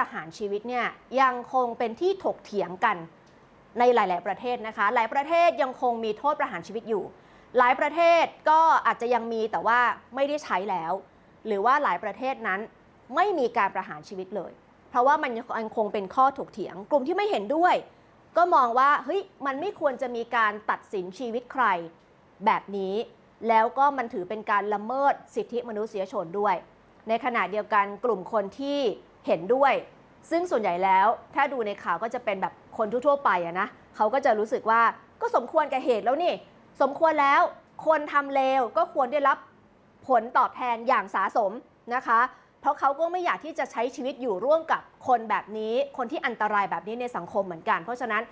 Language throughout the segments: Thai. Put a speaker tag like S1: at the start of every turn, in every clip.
S1: ประหารชีวิตเนี่ยยังคงเป็นที่ถกเถียงกันในหลาย ๆ ประเทศนะคะ หลายประเทศยังคงมีโทษประหารชีวิตอยู่ หลายประเทศก็อาจจะยังมีแต่ว่าไม่ได้ใช้แล้ว หรือว่าหลายประเทศนั้นไม่มีการประหารชีวิตเลย เพราะว่ามันยังคงเป็นข้อถกเถียง กลุ่มที่ไม่เห็นด้วย ก็มองว่าเฮ้ยมันไม่ควรจะมีการตัดสินชีวิตใครแบบนี้ แล้วก็มันถือเป็นการละเมิดสิทธิมนุษยชนด้วย ในขณะเดียวกันกลุ่มคนที่ เห็นด้วย ซึ่งส่วนใหญ่แล้ว ถ้าดูในข่าวก็จะเป็นแบบคนทั่วๆไปอะนะเขาก็จะรู้สึกว่าก็สมควรกับเหตุแล้วนี่ สมควรแล้วคนทำเลวก็ควรได้รับผลตอบแทนอย่างสาสมนะคะ เพราะเขาก็ไม่อยากที่จะใช้ชีวิตอยู่ร่วมกับคนแบบนี้ คนที่อันตรายแบบนี้ในสังคมเหมือนกัน เพราะฉะนั้น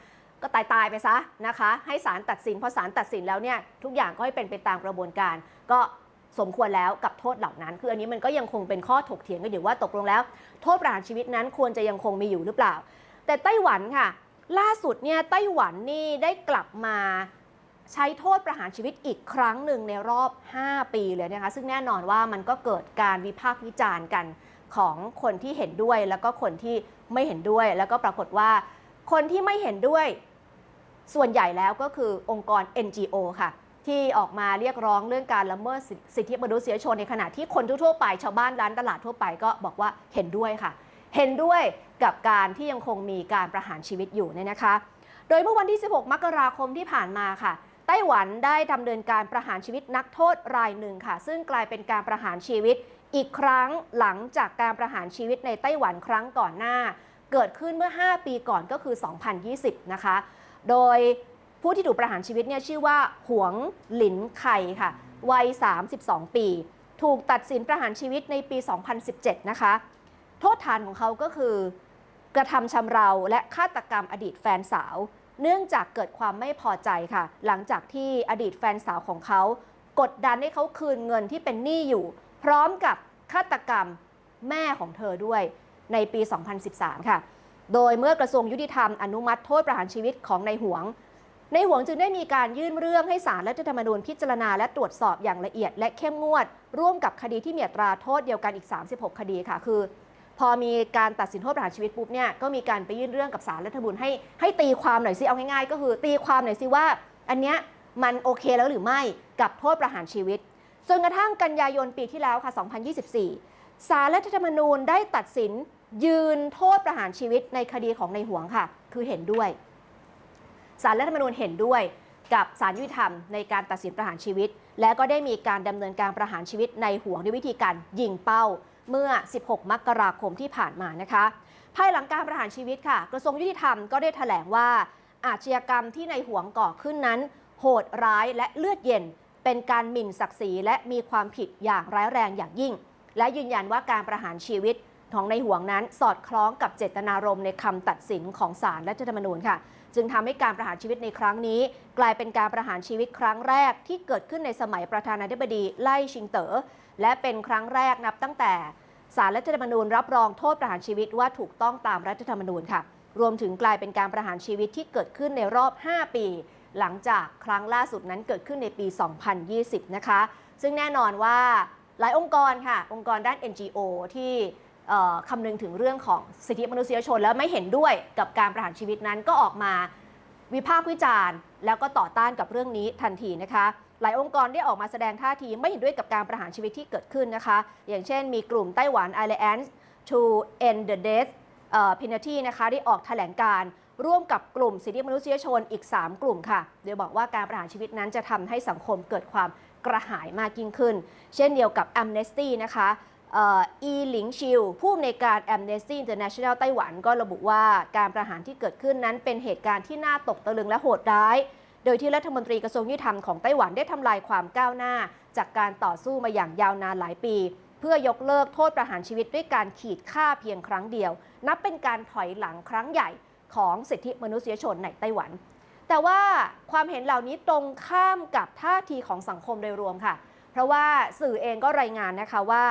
S1: ก็ตายตายไปซะนะคะ ให้ศาลตัดสินพอศาลตัดสินแล้วเนี่ยทุกอย่างก็ให้เป็นไปตามกระบวนการ ก็ สมควรแล้วกับโทษเหล่านั้น คืออันนี้มันก็ยังคงเป็นข้อถกเถียงกันอยู่ว่าตกลงแล้ว โทษประหารชีวิตนั้นควรจะยังคงมีอยู่หรือเปล่า แต่ไต้หวันค่ะ ล่าสุดเนี่ยไต้หวันนี่ได้กลับมาใช้โทษประหารชีวิตอีกครั้งหนึ่งในรอบ 5 ปีเลยนะคะ ซึ่งแน่นอนว่ามันก็เกิดการวิพากษ์วิจารณ์กันของคนที่เห็นด้วย แล้วก็คนที่ไม่เห็นด้วย แล้วก็ปรากฏว่า คนที่ไม่เห็นด้วย ส่วนใหญ่แล้วก็คือองค์กร NGO ค่ะ ที่ออกมาเรียกร้องเรื่องการละเมิดสิทธิมนุษยชนในขณะที่คนทั่วไปชาวบ้านร้านตลาดทั่วไปก็บอกว่าเห็นด้วยค่ะ เห็นด้วยกับการที่ยังคงมีการประหารชีวิตอยู่เนี่ยนะคะ โดยเมื่อวันที่ 16 มกราคมที่ผ่านมาค่ะไต้หวันได้ดำเนินการประหารชีวิตนักโทษรายหนึ่งค่ะ ซึ่งกลายเป็นการประหารชีวิตอีกครั้งหลังจากการประหารชีวิตในไต้หวันครั้งก่อนหน้า เกิดขึ้นเมื่อ 5 ปีก่อนก็คือ 2020 นะคะ โดย ผู้ที่ถูกประหารชีวิตเนี่ยชื่อว่าหวงหลินไข่ค่ะ วัย 32 ปี ถูกตัดสินประหารชีวิตในปี 2017 นะคะ โทษฐานของเขาก็คือกระทำชำเราและฆาตกรรมอดีตแฟนสาว เนื่องจากเกิดความไม่พอใจค่ะ หลังจากที่อดีตแฟนสาวของเขา กดดันให้เขาคืนเงินที่เป็นหนี้อยู่ พร้อมกับฆาตกรรมแม่ของเธอด้วยในปี 2013 ค่ะ โดยเมื่อกระทรวงยุติธรรมอนุมัติโทษประหารชีวิตของนายหวง ในหวงจึงได้มีการยื่นเรื่องให้ศาลรัฐธรรมนูญพิจารณาและตรวจสอบอย่างละเอียด และเข้มงวด ร่วมกับคดีที่มีอัตราโทษเดียวกันอีก 36 คดีค่ะ คือ พอมีการตัดสินโทษประหารชีวิตปุ๊บเนี่ยก็มีการไปยื่นเรื่องกับศาลรัฐธรรมนูญให้ให้ตีความหน่อยสิเอาง่ายๆ ก็คือ ตีความหน่อยสิว่า อันเนี้ยมันโอเคแล้วหรือไม่กับโทษประหารชีวิตจนกระทั่งกันยายนปีที่แล้วค่ะ 2024ศาลรัฐธรรมนูญได้ตัดสินยืนโทษประหารชีวิตในคดีของในหวงค่ะ คือเห็นด้วย ศาลรัฐธรรมนูญเห็นด้วยกับศาลยุติธรรมในการตัดสินประหารชีวิต และก็ได้มีการดำเนินการประหารชีวิตในห่วงด้วยวิธีการยิงเป้า เมื่อ 16 มกราคมที่ผ่านมานะคะ ภายหลังการประหารชีวิตค่ะ กระทรวงยุติธรรมก็ได้แถลงว่าอาชญากรรมที่ในห่วงก่อขึ้นนั้น โหดร้ายและเลือดเย็น เป็นการหมิ่นศักดิ์ศรีและมีความผิดอย่างร้ายแรงอย่างยิ่ง และยืนยันว่าการประหารชีวิต ของในห่วงนั้นสอดคล้องกับเจตนารมณ์ในคำตัดสินของศาลรัฐธรรมนูญค่ะ จึงทำให้การประหารชีวิตในครั้งนี้ กลายเป็นการประหารชีวิตครั้งแรกที่เกิดขึ้นในสมัยประธานาธิบดีไล่ชิงเต๋อและเป็นครั้งแรกนับตั้งแต่ศาลรัฐธรรมนูญรับรองโทษประหารชีวิตว่าถูกต้องตามรัฐธรรมนูญค่ะ รวมถึงกลายเป็นการประหารชีวิตที่เกิดขึ้นในรอบ 5 ปี หลังจากครั้งล่าสุดนั้นเกิดขึ้นในปี 2020 นะคะ ซึ่งแน่นอนว่าหลายองค์กรค่ะ องค์กรด้าน NGO ที่เอ่ คำนึงถึงเรื่องของสิทธิมนุษยชน แล้วไม่เห็นด้วยกับการประหารชีวิตนั้นก็ออกมาวิพากษ์วิจารณ์ แล้วก็ต่อต้านกับเรื่องนี้ทันทีนะคะ หลายองค์กรได้ออกมาแสดงท่าทีไม่เห็นด้วยกับการประหารชีวิตที่เกิดขึ้นนะคะ อย่างเช่นมีกลุ่มไต้หวัน Alliance to End the Death penalty นะคะได้ออกแถลงการ์ร่วมกับกลุ่มสิทธิมนุษยชนอีก 3 กลุ่มค่ะ โดยบอกว่าการประหารชีวิตนั้นจะทำให้สังคมเกิดความกระหายมากยิ่งขึ้น เช่นเดียวกับ Amnesty นะคะ อีหลิงชิว ผู้อำนวยการ Amnesty International ไต้หวันก็ระบุว่าการประหารที่เกิดขึ้นนั้นเป็นเหตุการณ์ที่น่าตกตะลึงและโหดร้าย โดยที่รัฐมนตรีกระทรวงยุติธรรมของไต้หวันได้ทำลายความก้าวหน้า จากการต่อสู้มาอย่างยาวนานหลายปี เพื่อยกเลิกโทษประหารชีวิตด้วยการขีดค่าเพียงครั้งเดียว นับเป็นการถอยหลังครั้งใหญ่ของสิทธิมนุษยชนในไต้หวัน แต่ว่าความเห็นเหล่านี้ตรงข้ามกับท่าทีของสังคมโดยรวมค่ะ เพราะว่าสื่อเองก็รายงานนะคะว่า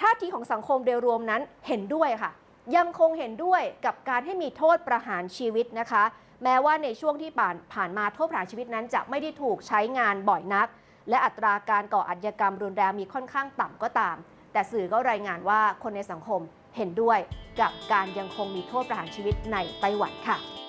S1: ท่าทีของสังคมโดยรวมนั้นเห็นด้วยค่ะ ยังคงเห็นด้วยกับการให้มีโทษประหารชีวิตนะคะ แม้ว่าในช่วงที่ผ่านผ่านมาโทษประหารชีวิตนั้น จะไม่ได้ถูกใช้งานบ่อยนัก และอัตราการก่ออาชญากรรมรุนแรงมีค่อนข้างต่ำก็ตาม แต่สื่อก็รายงานว่าคนในสังคมเห็นด้วยกับการยังคงมีโทษประหารชีวิตในไต้หวันค่ะ